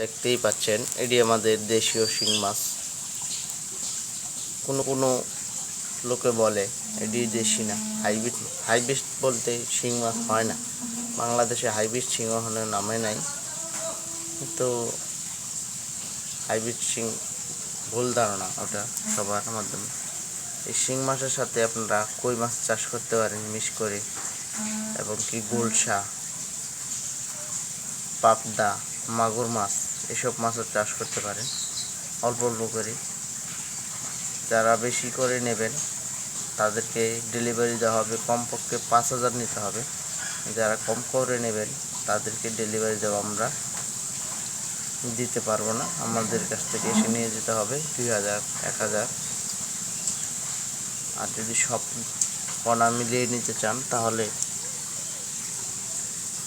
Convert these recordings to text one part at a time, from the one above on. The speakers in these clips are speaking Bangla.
দেখতেই পাচ্ছেন, এটি আমাদের দেশীয় শিং মাছ। কোনো কোনো লোকে বলে এটি দেশি না, হাইব্রিড হাইব্রিড বলতে শিং মাছ হয় না। বাংলাদেশে হাইব্রিড সিংহনের নামে নাই। তো হাইব্রিড শিং ভুল ধারণা ওটা সবার মাধ্যমে। এই শিং মাছের সাথে আপনারা কই মাছ চাষ করতে পারেন মিশ করে, এবং কি গুলশা, পাবদা, মাগুর মাছ এসব মাছের চাষ করতে পারেন, অল্প অল্প করে। যারা বেশি করে নেবেন, তাদেরকে ডেলিভারি দেওয়া হবে, কমপক্ষে পাঁচ হাজার নিতে হবে। যারা কম করে নেবেন, তাদেরকে ডেলিভারি দেওয়া আমরা দিতে পারব না। আমাদের কাছ থেকে এসে নিয়ে যেতে হবে, দুই হাজার, এক হাজার। আর যদি সব কণা মিলিয়ে নিতে চান, তাহলে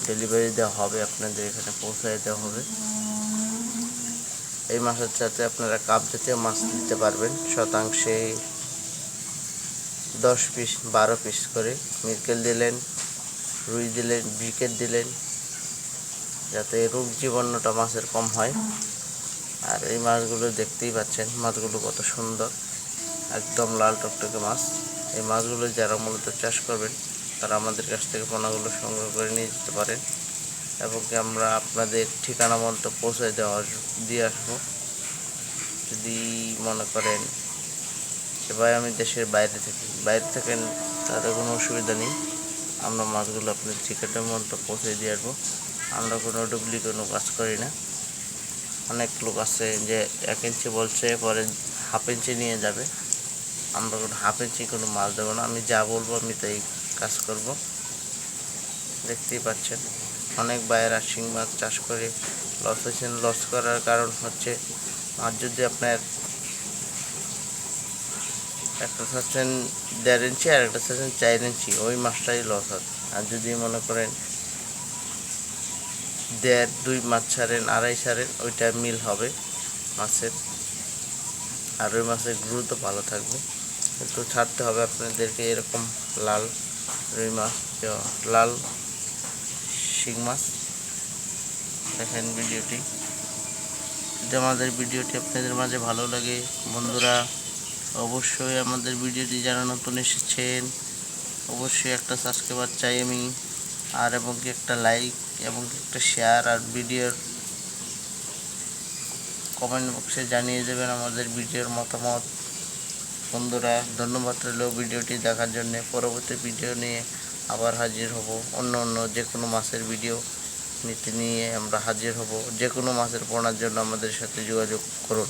ডেলিভারি দেওয়া হবে, আপনাদের এখানে পৌঁছায় দেওয়া হবে। এই মাছের সাথে আপনারা কাপ জাতীয় মাছ দিতে পারবেন, শতাংশে দশ পিস, বারো পিস করে। মিরকেল দিলেন, রুই দিলেন ব্রিকেট দিলেন, যাতে রোগ জীবাণুটা মাছের কম হয়। আর এই মাছগুলো দেখতেই পাচ্ছেন, মাছগুলো কত সুন্দর, একদম লাল টকটকে মাছ। এই মাছগুলো যারা মূলত চাষ করবেন, তারা আমাদের কাছ থেকে পোনাগুলো সংগ্রহ করে নিয়ে যেতে পারেন। এবং কি আমরা আপনাদের ঠিকানা মতো পৌঁছে দেওয়া দিয়ে আসব। যদি মনে করেন যে আমি দেশের বাইরে থাকি। বাইরে থাকেন তাতে কোনো অসুবিধা নেই। আমরা মাছগুলো আপনার ঠিকানার মতো পৌঁছে দিয়ে আসব। আমরা কোনো ডুপ্লি কোনো কাজ করি না। অনেক লোক আছে যে, এক ইঞ্চি বলছে পরে হাফ ইঞ্চি নিয়ে যাবে। আমরা কোনো হাফ ইঞ্চি কোনো মাছ দেবো না। আমি যা বলব, আমি তাই কাজ করব। দেখতেই পাচ্ছেন। অনেক বাইরা শিং মাছ চাষ করে লস হয়েছেন লস করার কারণ হচ্ছে মাছ যদি আপনার একটা চাচ্ছেন দেড় ইঞ্চি আর একটা চাচ্ছেন চার ইঞ্চি, ওই মাছটাই লস হয়। আর যদি মনে করেন দেড়, দুই মাছ ছাড়েন, আড়াই ছাড়েন, ওইটা মিল হবে মাছের। আর ওই মাছের গুরুত্ব ভালো থাকবে। একটু ছাড়তে হবে আপনাদেরকে এরকম লাল রুই মাছ, লাল শিং মাছ। দেখেন ভিডিওটি। যদি আমাদের ভিডিওটি আপনাদের মাঝে ভালো লাগে, বন্ধুরা, অবশ্যই আমাদের ভিডিওটি যারা নতুন এসেছেন, অবশ্যই একটা সাবস্ক্রাইবার চাই আমি। আর এবং কি একটা লাইক এবং একটা শেয়ার আর ভিডিওর কমেন্ট বক্সে জানিয়ে দেবেন আমাদের ভিডিওর মতামত। বন্ধুরা, ধন্যবাদ রইল ভিডিওটি দেখার জন্য। পরবর্তী ভিডিও নিয়ে আবার হাজির হব। অন্য অন্য যে কোনো মাছের ভিডিও নীতি নিয়ে আমরা হাজির হব। যে কোনো মাছের পোনার জন্য আমাদের সাথে যোগাযোগ করুন।